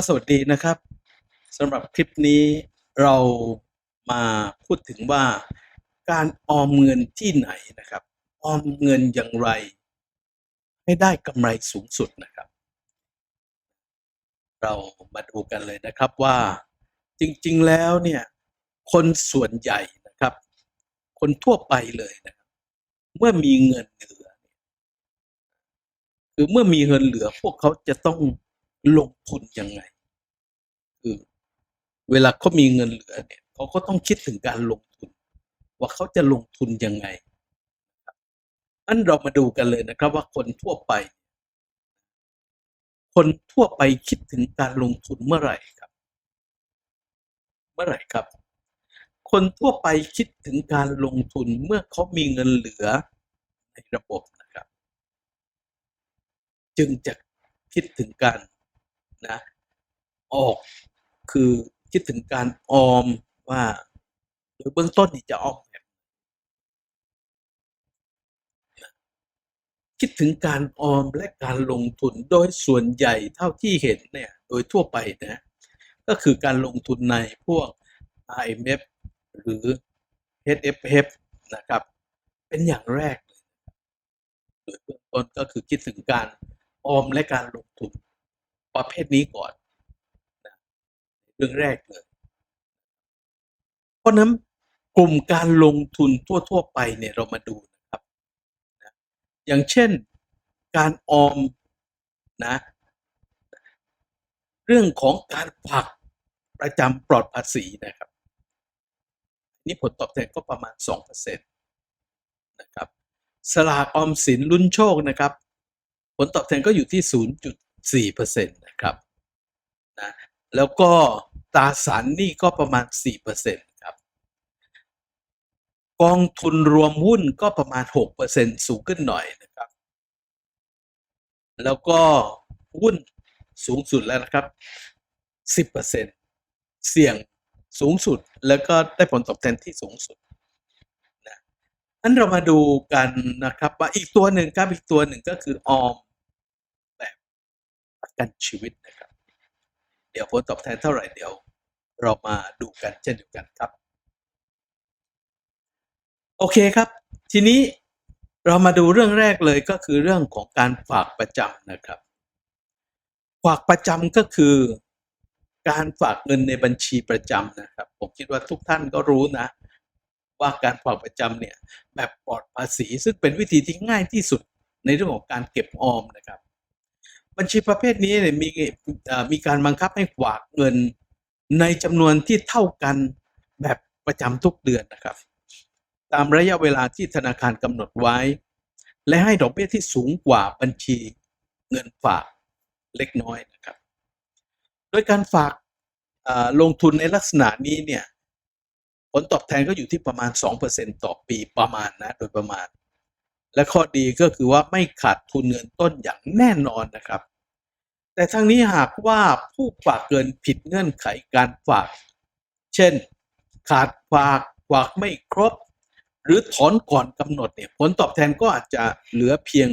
ก็สวัสดีนะครับสำหรับคลิปนี้เรามาพูดถึงว่าการออมเงินที่ไหนนะครับ ออมเงินอย่างไร ให้ได้กำไรสูงสุดนะครับ เรามาดูกันเลยนะครับว่าจริงๆแล้วเนี่ยคนส่วนใหญ่นะครับ คนทั่วไปเลยนะครับ เมื่อมีเงินเหลือคือเมื่อมีเงินเหลือพวกเขาจะต้อง ลงทุนยังไง คือ เวลาเขามีเงินเหลือเนี่ยเขาก็ต้องคิดถึงการลงทุน ว่าเขาจะลงทุนยังไงอันเรามาดูกันเลยนะครับ ว่าคนทั่วไป คนทั่วไปคิดถึงการลงทุนเมื่อไหร่ครับ เมื่อไหร่ครับ คนทั่วไปคิดถึงการลงทุนเมื่อเขามีเงินเหลือในระบบนะครับ จึงจะคิดถึงการ นะออกคือคิดถึงการออมว่าโดยเบื้องต้นนี่จะออมแบบคิดถึงการออมและการลงทุนโดยส่วนใหญ่เท่าที่เห็นเนี่ยโดยทั่วไปนะก็คือการลงทุนในพวก IMF หรือ HFF นะครับ เป็นอย่างแรกโดยเบื้องต้นก็คือคิดถึงการออมและการลงทุน ประเภทนี้ก่อนเรื่องแรกเลย เพราะนั้นกลุ่มการลงทุนทั่ว ๆ ไปเนี่ยเรามาดูนะครับนะอย่างเช่นการออมนะเรื่องของการฝากประจำปลอดภาษีนะครับ นี่ผลตอบแทนก็ประมาณ 2%นะครับสลากออมสินลุ้นโชคนะครับ ผลตอบแทนก็อยู่ที่ 0.4%นะครับนะแล้วก็ตราสารหนี้ก็ประมาณ 4%ครับ กองทุนรวมหุ้นก็ประมาณ 6%สูงขึ้นหน่อยนะครับ แล้วก็หุ้นสูงสุดแล้วนะครับ 10%เสี่ยงสูงสุดแล้วก็ได้ผลตอบแทนที่สูงสุดนะนั้นเรามาดูกันนะครับว่าอีกตัวหนึ่งครับอีกตัวหนึ่งก็คือออม กันชีวิตนะครับ เดี๋ยวผลตอบแทนเท่าไหร่เดี๋ยว เรามาดูกันเช่นเดียวกันครับ โอเคครับ ทีนี้เรามาดูเรื่องแรกเลยก็คือเรื่องของการฝากประจำนะครับฝากประจำก็คือการฝากเงินในบัญชีประจำนะครับ ผมคิดว่าทุกท่านก็รู้นะ ว่าการฝากประจำเนี่ยแบบปลอดภาษีซึ่งเป็นวิธีที่ง่ายที่สุดในเรื่องของการเก็บออมนะครับ บัญชีประเภทนี้เนี่ยมีมีการบังคับให้ฝากเงินในจำนวนที่เท่ากันแบบประจำทุกเดือนนะครับ ตามระยะเวลาที่ธนาคารกำหนดไว้ และให้ดอกเบี้ยที่สูงกว่าบัญชีเงินฝากเล็กน้อยนะครับ โดยการฝากลงทุนในลักษณะนี้เนี่ยผลตอบแทนก็อยู่ที่ประมาณ 2%ต่อปีประมาณนะโดยประมาณ และข้อดีก็คือว่าไม่ขาดทุนเงินต้นอย่างแน่นอนนะครับ แต่ทั้งนี้หากว่าผู้ฝากเงินผิดเงื่อนไขการฝาก เช่น ขาดฝากฝากไม่ครบ หรือถอนก่อนกำหนดเนี่ยผลตอบแทนก็อาจจะเหลือเพียง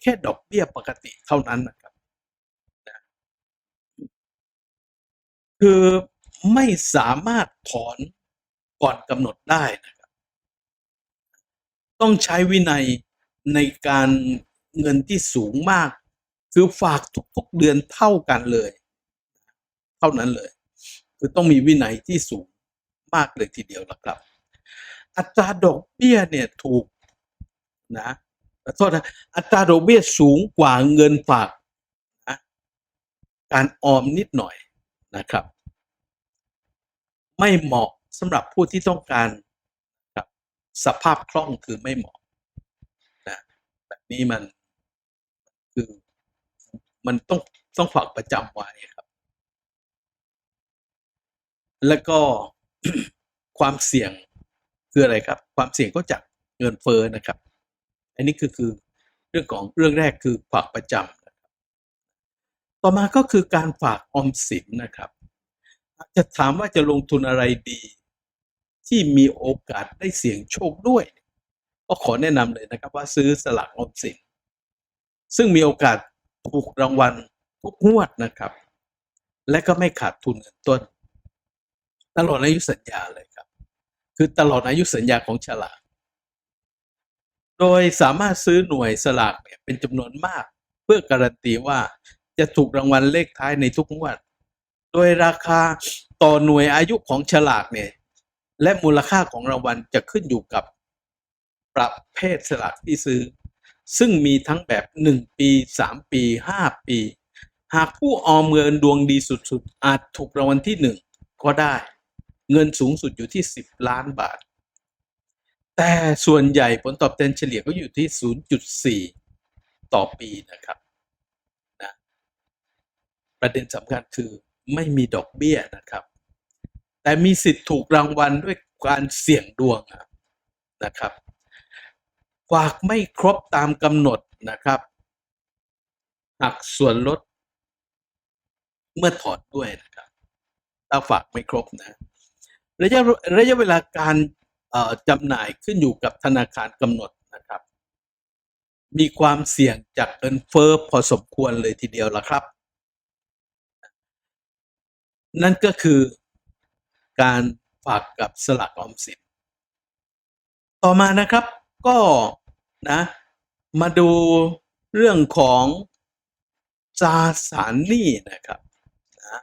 แค่ดอกเบี้ยปกติเท่านั้นนะครับนะคือไม่สามารถถอนก่อนกำหนดได้นะครับ ต้องใช้วินัย ในการเงินที่สูงมาก คือฝากทุกๆเดือนเท่ากันเลย เท่านั้นเลย คือต้องมีวินัยที่สูงมากเลยทีเดียวนะครับ อัตราดอกเบี้ยเนี่ยถูกนะขอโทษนะอัตราดอกเบี้ยสูงกว่าเงินฝากนะการออมนิดหน่อยนะครับ ไม่เหมาะสำหรับผู้ที่ต้องการสภาพคล่องคือไม่เหมาะ นี้มันคือมันต้องต้องฝากประจำไว้ครับ แล้วก็ความเสี่ยงคืออะไรครับ ความเสี่ยงก็จากเงินเฟ้อนะครับ อันนี้คือคือเรื่องของเรื่องแรกคือฝากประจำนะครับต่อมาก็คือการฝากออมสินนะครับ จะถามว่าจะลงทุนอะไรดี ที่มีโอกาสได้เสี่ยงโชคด้วย ก็ขอแนะนำเลยนะครับว่าซื้อสลากออมสินซึ่งมีโอกาสถูกรางวัลทุกงวดนะครับ และก็ไม่ขาดทุนเงินต้น ตลอดอายุสัญญาเลยครับ คือตลอดอายุสัญญาของฉลากโดยสามารถซื้อหน่วยสลากเนี่ยเป็นจำนวนมาก เพื่อการันตีว่าจะถูกรางวัลเลขท้ายในทุกงวด โดยราคาต่อหน่วยอายุของฉลากเนี่ยและมูลค่าของรางวัลจะขึ้นอยู่กับ ประเภทสลากที่ซื้อ ซึ่งมีทั้งแบบ 1 ปี 3 ปี 5 ปี หากผู้ออมเงินดวงดีสุดๆ อาจถูกรางวัลที่ 1 ก็ได้ เงินสูงสุดอยู่ที่ 10 ล้านบาท แต่ส่วนใหญ่ผลตอบแทนเฉลี่ยก็อยู่ที่ 0.4 ต่อปีนะครับนะประเด็นสำคัญคือไม่มีดอกเบี้ยนะครับ แต่มีสิทธิ์ถูกรางวัลด้วยการเสี่ยงดวงนะครับ ฝากไม่ครบตามกำหนดนะครับหักส่วนลด เมื่อถอนด้วยนะครับ ถ้าฝากไม่ครบนะ ระยะระยะเวลาการจำหน่ายขึ้นอยู่กับธนาคารกำหนดนะครับ มีความเสี่ยงจากเงินเฟ้อพอสมควรเลยทีเดียวละครับ นั่นก็คือการฝากกับสลากออมสิน ต่อมานะครับ ก็นะมาดูเรื่องของตราสารหนี้นะครับนะ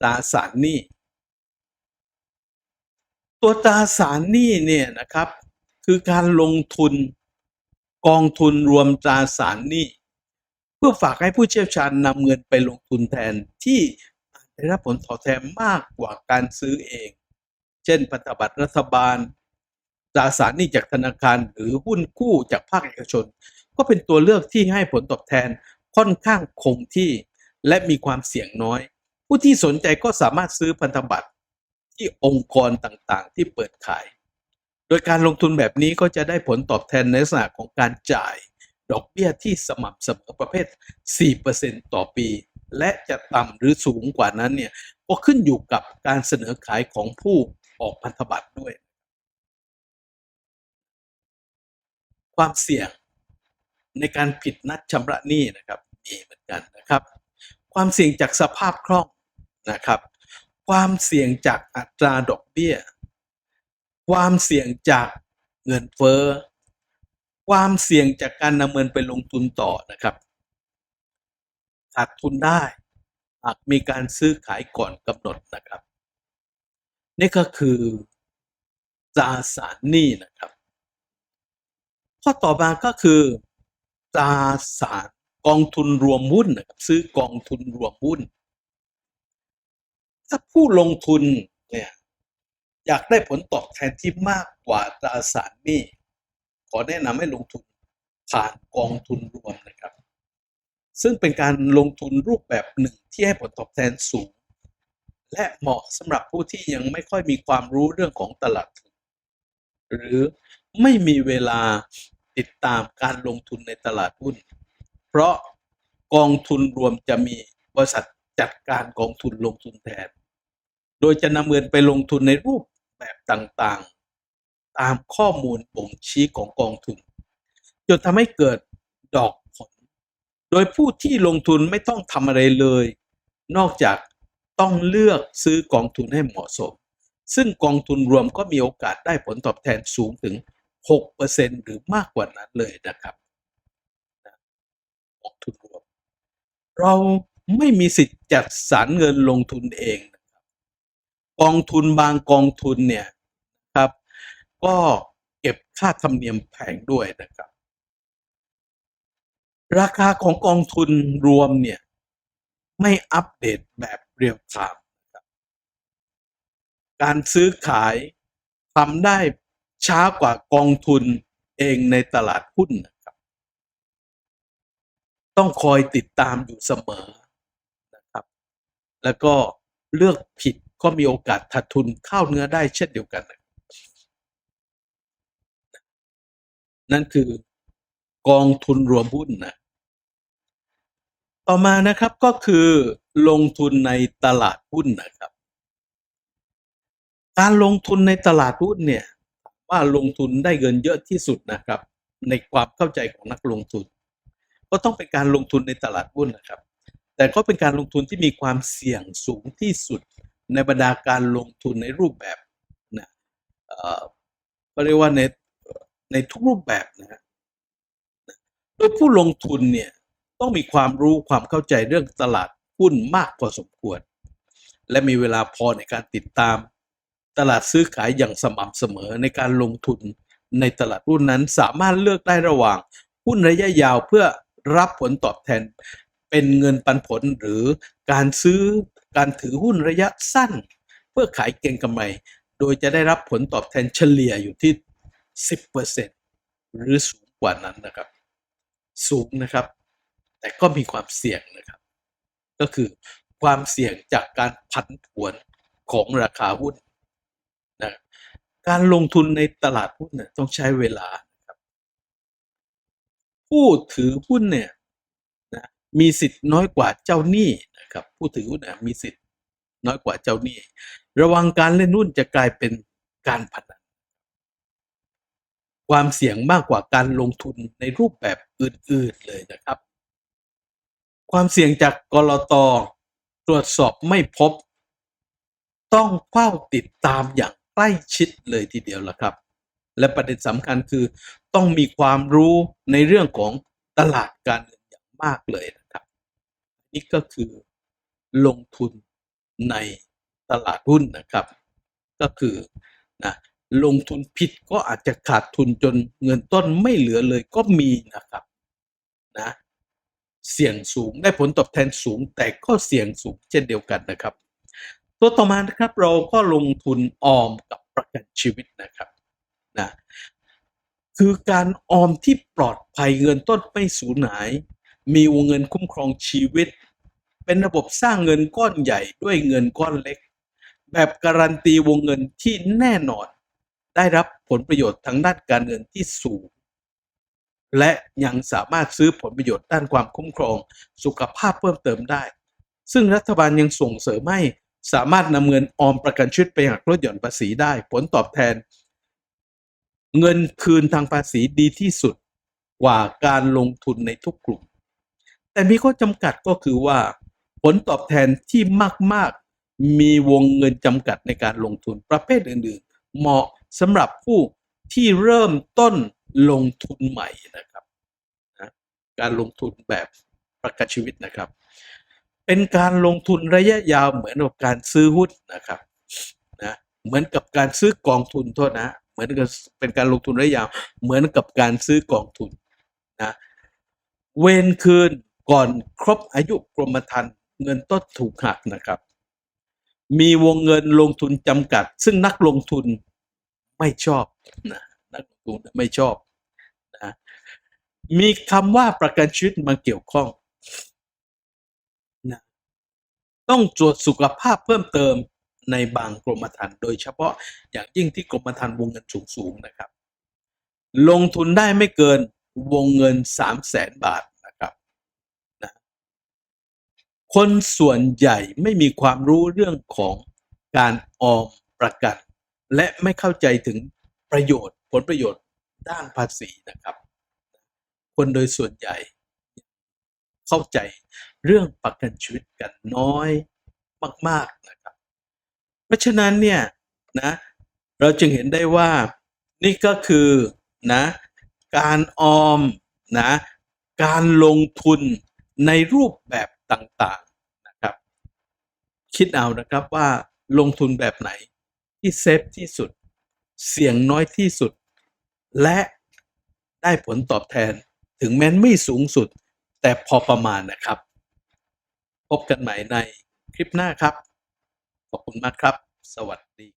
ตราสารหนี้ตัวตราสารหนี้เนี่ยนะครับ คือการลงทุนกองทุนรวมตราสารหนี้เพื่อฝากให้ผู้เชี่ยวชาญนำเงินไปลงทุนแทนที่ได้รับผลตอบแทนมากกว่าการซื้อเอง เช่นพันธบัตรรัฐบาล ตราสารหนี้จากธนาคารหรือหุ้นกู้จากภาคเอกชน ก็เป็นตัวเลือกที่ให้ผลตอบแทนค่อนข้างคงที่และมีความเสี่ยงน้อย ผู้ที่สนใจก็สามารถซื้อพันธบัตรที่องค์กรต่างๆ ที่เปิดขาย โดยการลงทุนแบบนี้ก็จะได้ผลตอบแทนในลักษณะของการจ่าย ดอกเบี้ยที่สม่ำเสมอประเภท 4%ต่อปี และจะต่ำหรือสูงกว่านั้นเนี่ยก็ขึ้นอยู่กับการเสนอขายของผู้ออกพันธบัตรด้วย ความเสี่ยงในการผิดนัดชำระหนี้นะครับมีเหมือนกันนะครับ ความเสี่ยงจากสภาพคล่องนะครับ ความเสี่ยงจากอัตราดอกเบี้ย ความเสี่ยงจากเงินเฟ้อความเสี่ยงจากการนำเงินไปลงทุนต่อนะครับขาดทุนได้หากมีการซื้อขายก่อนกำหนดนะครับ นี่ก็คือตราสารหนี้นะครับ ข้อต่อมาก็คือตราสารกองทุนรวมหุ้นนะครับซื้อกองทุนรวมหุ้น ถ้าผู้ลงทุนเนี่ยอยากได้ผลตอบแทนที่มากกว่าตราสารหนี้ขอแนะนำให้ลงทุนผ่านกองทุนรวมนะครับ ซึ่งเป็นการลงทุนรูปแบบหนึ่งที่ให้ผลตอบแทนสูง และเหมาะสำหรับผู้ที่ยังไม่ค่อยมีความรู้เรื่องของตลาดทุนหรือ ไม่มีเวลาติดตามการลงทุนในตลาดหุ้น เพราะกองทุนรวมจะมีบริษัทจัดการกองทุนลงทุนแทน โดยจะนำเงินไปลงทุนในรูปแบบต่างๆ ตามข้อมูลบ่งชี้ของกองทุน จนทำให้เกิดดอกผล โดยผู้ที่ลงทุนไม่ต้องทำอะไรเลย นอกจากต้องเลือกซื้อกองทุนให้เหมาะสม ซึ่งกองทุนรวมก็มีโอกาสได้ผลตอบแทนสูงถึง 6%หรือมากกว่านั้นเลยนะครับกองทุนรวม เราไม่มีสิทธิ์จัดสรรเงินลงทุนเองนะครับกองทุนบางกองทุนเนี่ยครับก็เก็บค่าธรรมเนียมแพงด้วยนะครับ ราคาของกองทุนรวมเนี่ยไม่อัปเดตแบบเรียลไทม์การซื้อขายทำได้ ช้ากว่ากองทุนเองในตลาดหุ้นนะครับ ต้องคอยติดตามอยู่เสมอนะครับ แล้วก็เลือกผิดก็มีโอกาสขาดทุนเข้าเนื้อได้เช่นเดียวกันนะนั่นคือกองทุนรวมหุ้นนะ ต่อมานะครับก็คือลงทุนในตลาดหุ้นนะครับ การลงทุนในตลาดหุ้นเนี่ย ว่าลงทุนได้เงินเยอะที่สุดนะครับ ในความเข้าใจของนักลงทุน ก็ต้องเป็นการลงทุนในตลาดหุ้นนะครับ แต่ก็เป็นการลงทุนที่มีความเสี่ยงสูงที่สุด ในบรรดาการลงทุนในรูปแบบนะเอ่อก็เรียกว่าในในทุกรูปแบบนะฮะโดยผู้ลงทุนเนี่ยต้องมีความรู้ความเข้าใจเรื่องตลาดหุ้นมากพอสมควร และมีเวลาพอในการติดตาม ตลาดซื้อขายอย่างสม่ำเสมอในการลงทุนในตลาดหุ้นนั้นสามารถเลือกได้ระหว่าง หุ้นระยะยาวเพื่อรับผลตอบแทน เป็นเงินปันผลหรือการซื้อการถือหุ้นระยะสั้น เพื่อขายเก็งกำไร โดยจะได้รับผลตอบแทนเฉลี่ยอยู่ที่ 10%หรือสูงกว่านั้นนะครับ สูงนะครับ แต่ก็มีความเสี่ยงนะครับ ก็คือความเสี่ยงจากการผันผวนของราคาหุ้น การลงทุนในตลาดหุ้นเนี่ยต้องใช้เวลาครับ ผู้ถือหุ้นเนี่ยนะมีสิทธิ์น้อยกว่าเจ้าหนี้นะครับ ผู้ถือหุ้นเนี่ยมีสิทธิ์น้อยกว่าเจ้าหนี้ ระวังการเล่นหุ้นจะกลายเป็นการพนันความเสี่ยงมากกว่าการลงทุนในรูปแบบอื่นๆเลยนะครับ ความเสี่ยงจากกรตตรวจสอบไม่พบ ต้องเฝ้าติดตามอย่าง ใกล้ชิดเลยทีเดียวละครับ และประเด็นสำคัญคือต้องมีความรู้ในเรื่องของตลาดการเงินอย่างมากเลยนะครับ นี่ก็คือลงทุนในตลาดหุ้นนะครับ ก็คือนะลงทุนผิดก็อาจจะขาดทุนจนเงินต้นไม่เหลือเลยก็มีนะครับนะเสี่ยงสูงได้ผลตอบแทนสูงแต่ก็เสี่ยงสูงเช่นเดียวกันนะครับ ตัวต่อมานะครับเราก็ลงทุนออมกับประกันชีวิตนะครับนะคือการออมที่ปลอดภัยเงินต้นไม่สูญหาย มีวงเงินคุ้มครองชีวิต เป็นระบบสร้างเงินก้อนใหญ่ด้วยเงินก้อนเล็ก แบบการันตีวงเงินที่แน่นอน ได้รับผลประโยชน์ทางด้านการเงินที่สูง และยังสามารถซื้อผลประโยชน์ด้านความคุ้มครองสุขภาพเพิ่มเติมได้ ซึ่งรัฐบาลยังส่งเสริมให้ สามารถนำเงินออมประกันชีวิตไปหักลดหย่อนภาษีได้ ผลตอบแทน เงินคืนทางภาษีดีที่สุดกว่าการลงทุนในทุกกลุ่ม แต่มีข้อจำกัดก็คือว่า ผลตอบแทนที่มาก ๆ มีวงเงินจำกัดในการลงทุนประเภทอื่น ๆ เหมาะสำหรับผู้ที่เริ่มต้นลงทุนใหม่นะครับนะการลงทุนแบบประกันชีวิตนะครับ เป็นการลงทุนระยะยาวเหมือนกับการซื้อหุ้นนะครับนะเหมือนกับการซื้อกองทุนโทษนะเหมือนกับเป็นการลงทุนระยะยาว เหมือนกับการซื้อกองทุนนะเวนคืนก่อนครบอายุกรมธรรม์เงินต้นถูกหักนะครับ มีวงเงินลงทุนจำกัด ซึ่งนักลงทุนไม่ชอบนะนักลงทุนไม่ชอบนะมีคำว่าประกันชีวิตมาเกี่ยวข้อง ต้องตรวจสุขภาพเพิ่มเติมในบางกรมธรรม์โดยเฉพาะอย่างยิ่งที่กรมธรรม์วงเงินสูงๆนะครับ ลงทุนได้ไม่เกินวงเงินสามแสนบาทนะครับนะคนส่วนใหญ่ไม่มีความรู้เรื่องของการออมประกัน และไม่เข้าใจถึงประโยชน์ผลประโยชน์ด้านภาษีนะครับ คนโดยส่วนใหญ่เข้าใจ เรื่องประกันชีวิตกันน้อยมากๆนะครับ เพราะฉะนั้นเนี่ยนะเราจึงเห็นได้ว่านี่ก็คือนะการออมนะการลงทุนในรูปแบบต่างๆนะครับ คิดเอานะครับว่าลงทุนแบบไหนที่เซฟที่สุด เสี่ยงน้อยที่สุด และได้ผลตอบแทนถึงแม้นไม่สูงสุด แต่พอประมาณนะครับ พบกันใหม่ในคลิปหน้าครับ ขอบคุณมากครับ สวัสดี